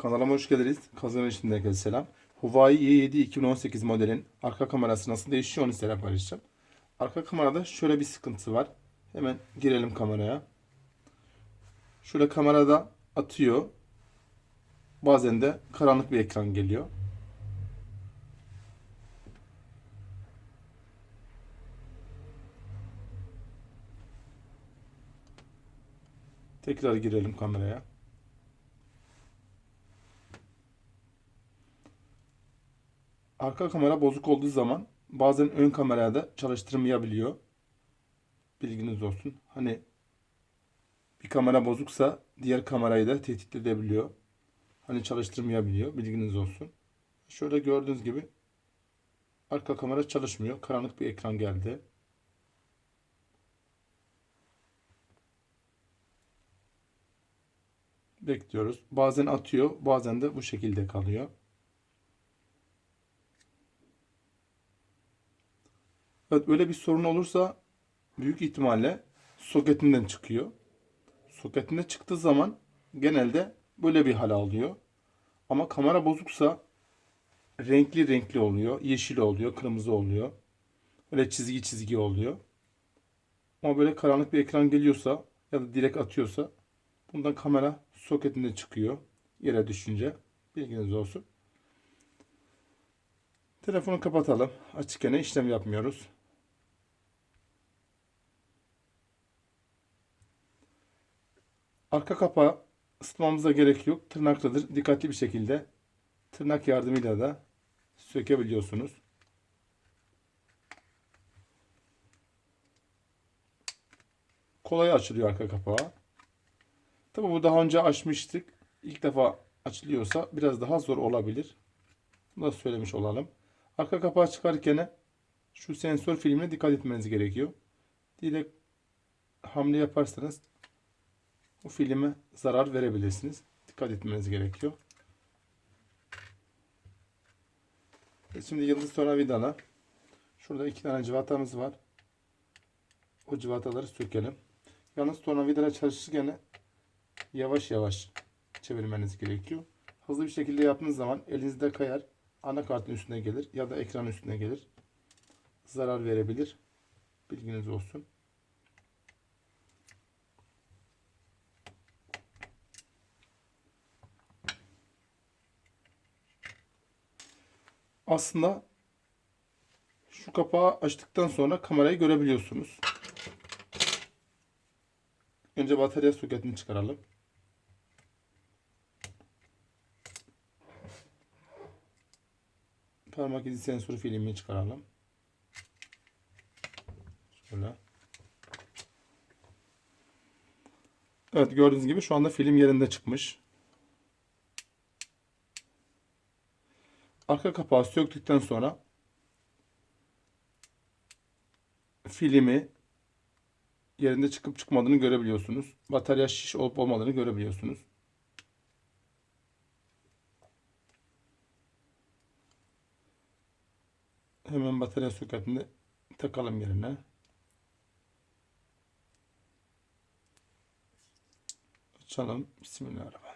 Kanalıma hoş geldiniz. Kazanın içinde herkese selam. Huawei Y7 2018 modelin arka kamerası nasıl değişiyor onu size paylaşacağım. Arka kamerada şöyle bir sıkıntı var. Hemen girelim kameraya. Şöyle kamerada atıyor. Bazen de karanlık bir ekran geliyor. Tekrar girelim kameraya. Arka kamera bozuk olduğu zaman bazen ön kamerada da çalıştırmayabiliyor. Bilginiz olsun. Hani bir kamera bozuksa diğer kamerayı da tehdit edebiliyor. Hani çalıştırmayabiliyor. Bilginiz olsun. Şöyle gördüğünüz gibi arka kamera çalışmıyor. Karanlık bir ekran geldi. Bekliyoruz. Bazen atıyor, bazen de bu şekilde kalıyor. Evet öyle bir sorun olursa büyük ihtimalle soketinden çıkıyor. Soketinde çıktığı zaman genelde böyle bir hal alıyor. Ama kamera bozuksa renkli renkli oluyor. Yeşil oluyor, kırmızı oluyor. Böyle çizgi çizgi oluyor. Ama böyle karanlık bir ekran geliyorsa ya da direkt atıyorsa bundan kamera soketinde çıkıyor. Yere düşünce. Bilginiz olsun. Telefonu kapatalım. Açıkken işlem yapmıyoruz. Arka kapağı ısıtmamıza gerek yok. Tırnaklıdır. Dikkatli bir şekilde tırnak yardımıyla da sökebiliyorsunuz. Kolay açılıyor arka kapağı. Tabi bu daha önce açmıştık. İlk defa açılıyorsa biraz daha zor olabilir. Bunu da söylemiş olalım. Arka kapağı çıkarken şu sensör filmine dikkat etmeniz gerekiyor. Direkt hamle yaparsanız bu filme zarar verebilirsiniz. Dikkat etmeniz gerekiyor. Ve Şimdi yıldız tornavidala şurada iki tane cıvatamız var. O cıvataları sökelim. Yalnız tornavidala çalışırken yavaş yavaş çevirmeniz gerekiyor. Hızlı bir şekilde yaptığınız zaman elinizde kayar. Anakartın üstüne gelir ya da ekran üstüne gelir. Zarar verebilir. Bilginiz olsun. Aslında şu kapağı açtıktan sonra kamerayı görebiliyorsunuz. Önce batarya soketini çıkaralım. Parmak izi sensörü filmini çıkaralım. Şöyle. Evet gördüğünüz gibi şu anda film yerinde çıkmış. Arka kapağı söktükten sonra filmi yerinde çıkıp çıkmadığını görebiliyorsunuz. Batarya şiş olup olmadığını görebiliyorsunuz. Hemen batarya soketini takalım yerine. Açalım. Bismillahirrahmanirrahim.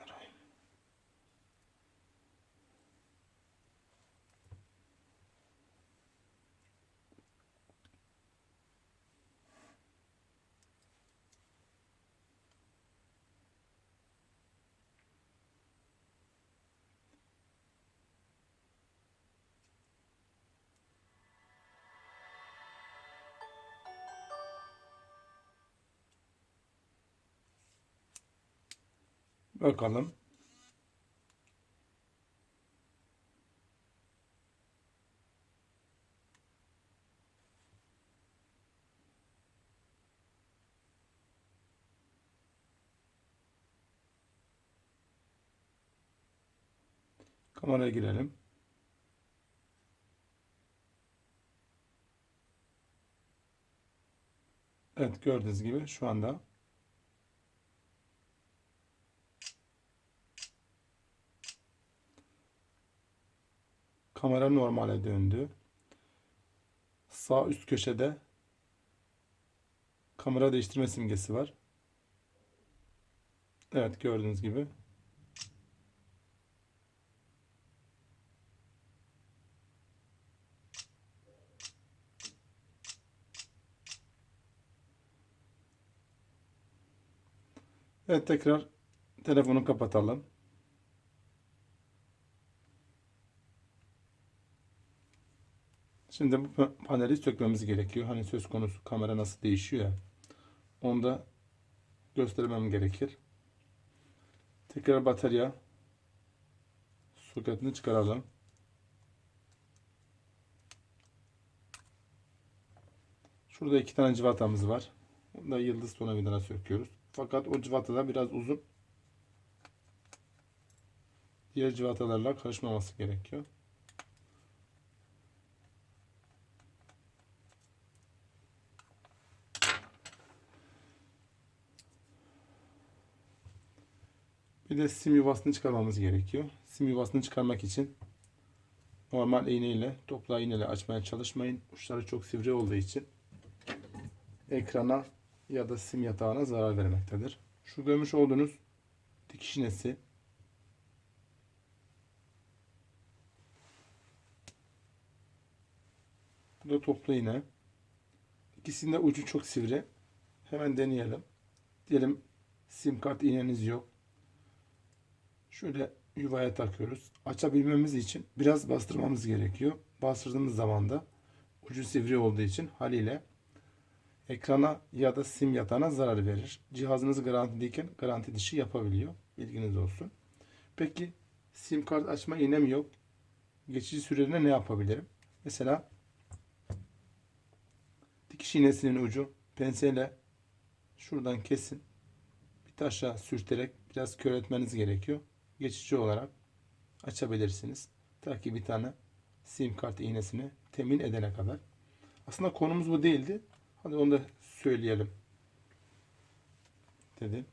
Bakalım. Kameraya girelim. Evet gördüğünüz gibi şu anda kamera normale döndü. Sağ üst köşede kamera değiştirme simgesi var. Evet gördüğünüz gibi. Evet tekrar telefonu kapatalım. Şimdi bu pa- paneli sökmemiz gerekiyor. Hani söz konusu kamera nasıl değişiyor ya. Onu da göstermem gerekir. Tekrar batarya soketini çıkaralım. Şurada iki tane cıvatamız var. Bunu da yıldız tornavidana söküyoruz. Fakat o cıvata da biraz uzun. Diğer cıvatalarla karışmaması gerekiyor. Bir de sim yuvasını çıkarmamız gerekiyor. Sim yuvasını çıkarmak için normal iğneyle, topla iğneyle açmaya çalışmayın. Uçları çok sivri olduğu için ekrana ya da sim yatağına zarar vermektedir. Şu görmüş olduğunuz dikiş iğnesi Bu da toplu iğne. İkisinde ucu çok sivri. Hemen deneyelim. Diyelim sim kart iğneniz yok. Şöyle yuvaya takıyoruz. Açabilmemiz için biraz bastırmamız gerekiyor. Bastırdığımız zaman da ucu sivri olduğu için haliyle ekrana ya da sim yatağına zarar verir. Cihazınız garantideyken garanti dışı yapabiliyor. Bilginiz olsun. Peki sim kart açma iğnem yok. Geçici süreliğine ne yapabilirim? Mesela dikiş iğnesinin ucu penseyle şuradan kesin. Bir taşa sürterek biraz kör etmeniz gerekiyor. Geçici olarak açabilirsiniz. Ta ki bir tane sim kart iğnesini temin edene kadar. Aslında konumuz bu değildi. Hadi onu da söyleyelim. Dedim.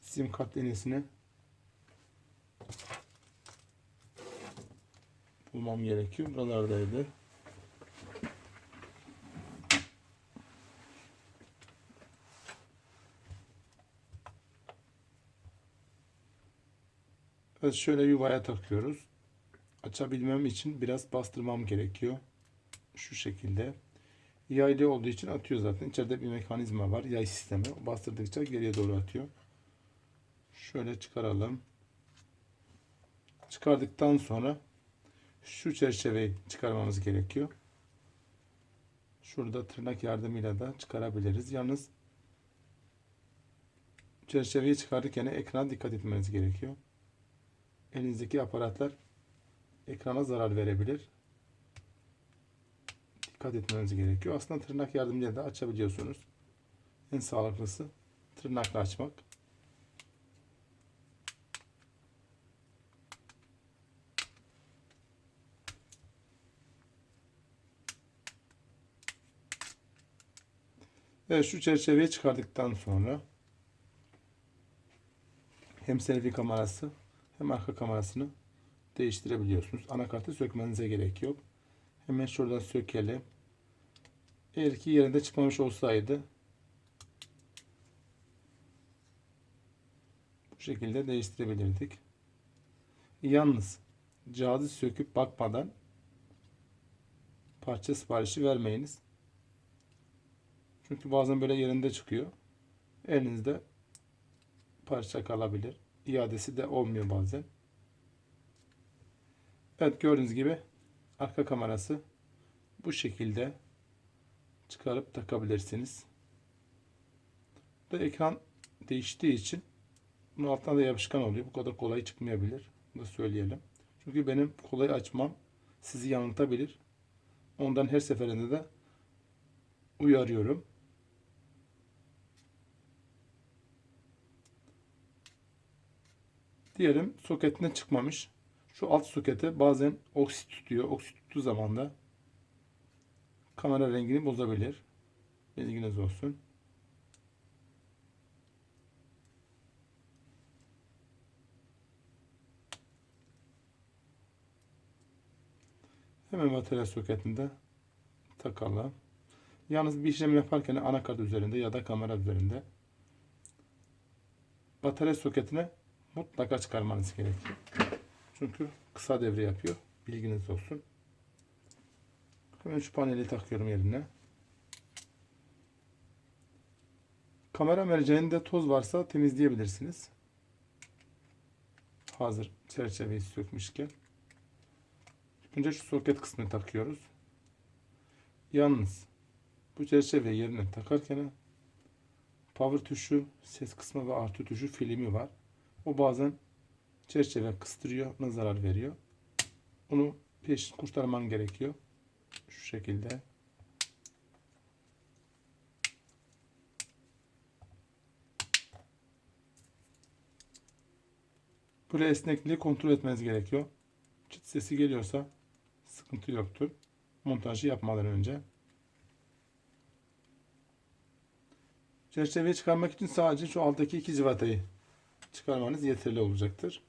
Sim kart iğnesini bulmam gerekiyor. Buralardaydı. Evet şöyle yuvaya takıyoruz. Açabilmem için biraz bastırmam gerekiyor. Şu şekilde. Yaylı olduğu için atıyor zaten. İçeride bir mekanizma var. Yay sistemi. Bastırdıkça geriye doğru atıyor. Şöyle çıkaralım. Çıkardıktan sonra şu çerçeveyi çıkarmamız gerekiyor. Şurada tırnak yardımıyla da çıkarabiliriz. Yalnız çerçeveyi çıkarırken ekrana dikkat etmeniz gerekiyor. Elinizdeki aparatlar ekrana zarar verebilir. Dikkat etmeniz gerekiyor. Aslında tırnak yardımıyla da açabiliyorsunuz. En sağlıklısı tırnakla açmak. Evet şu çerçeveyi çıkardıktan sonra hem selfie kamerası hem arka kamerasını değiştirebiliyorsunuz. Anakartı sökmenize gerek yok. Hemen şuradan sökelim. Eğer ki yerinde çıkmamış olsaydı bu şekilde değiştirebilirdik. Yalnız cihazı söküp bakmadan parça siparişi vermeyiniz. Çünkü bazen böyle yerinde çıkıyor. Elinizde parça kalabilir. İadesi de olmuyor bazen. Evet gördüğünüz gibi arka kamerası bu şekilde çıkarıp takabilirsiniz. Bu da ekran değiştiği için bunun altına da yapışkan oluyor. Bu kadar kolay çıkmayabilir. Bunu da söyleyelim. Çünkü benim kolay açmam sizi yanıltabilir. Ondan her seferinde de uyarıyorum. Diyelim soketine çıkmamış. Şu alt sokete bazen oksit tutuyor. Oksit tuttuğu zaman da kamera rengini bozabilir. Bilginiz olsun. Hemen batarya soketinde takalım. Yalnız bir işlem yaparken anakart üzerinde ya da kamera üzerinde batarya soketine mutlaka çıkarmanız gerekiyor. Çünkü kısa devre yapıyor. Bilginiz olsun. Hemen şu paneli takıyorum yerine. Kamera merceğinde toz varsa temizleyebilirsiniz. Hazır çerçeveyi sökmüşken. Önce şu soket kısmını takıyoruz. Yalnız bu çerçeveyi yerine takarken power tuşu, ses kısmı ve artı tuşu filmi var. O bazen çerçeve kıstırıyor, ne zarar veriyor. Onu peş kurtarman gerekiyor. Şu şekilde. Böyle esnekliği kontrol etmeniz gerekiyor. Çıt sesi geliyorsa sıkıntı yoktur. Montajı yapmadan önce. Çerçeveyi çıkarmak için sadece şu alttaki iki civatayı çıkarmanız yeterli olacaktır.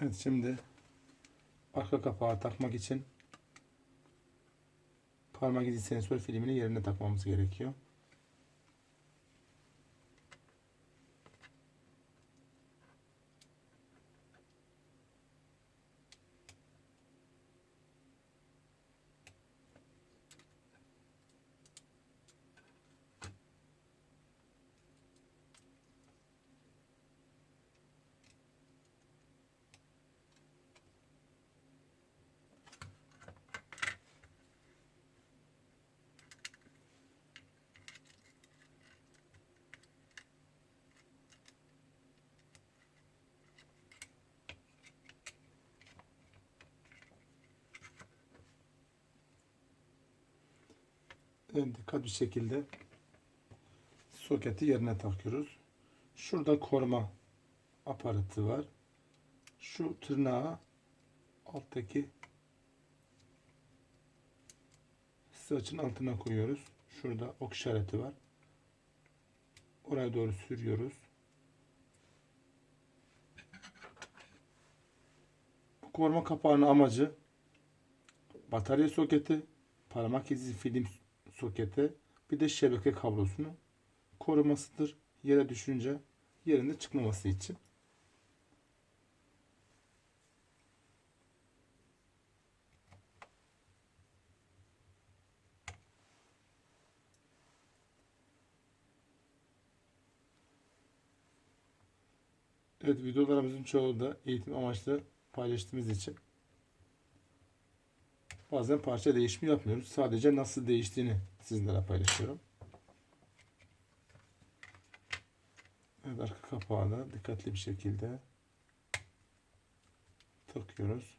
Evet şimdi arka kapağı takmak için parmak izi sensör filmini yerine takmamız gerekiyor. En dikkat bir şekilde soketi yerine takıyoruz. Şurada koruma aparatı var. Şu tırnağı alttaki saçın altına koyuyoruz. Şurada ok işareti var. Oraya doğru sürüyoruz. Bu koruma kapağının amacı batarya soketi, parmak izi film soketi, bir de şebeke kablosunu korumasıdır. Yere düşünce yerinde çıkmaması için. Evet videolarımızın çoğu da eğitim amaçlı paylaştığımız için bazen parça değişimi yapmıyoruz. Sadece nasıl değiştiğini sizlere paylaşıyorum. Evet arka kapağı da dikkatli bir şekilde takıyoruz.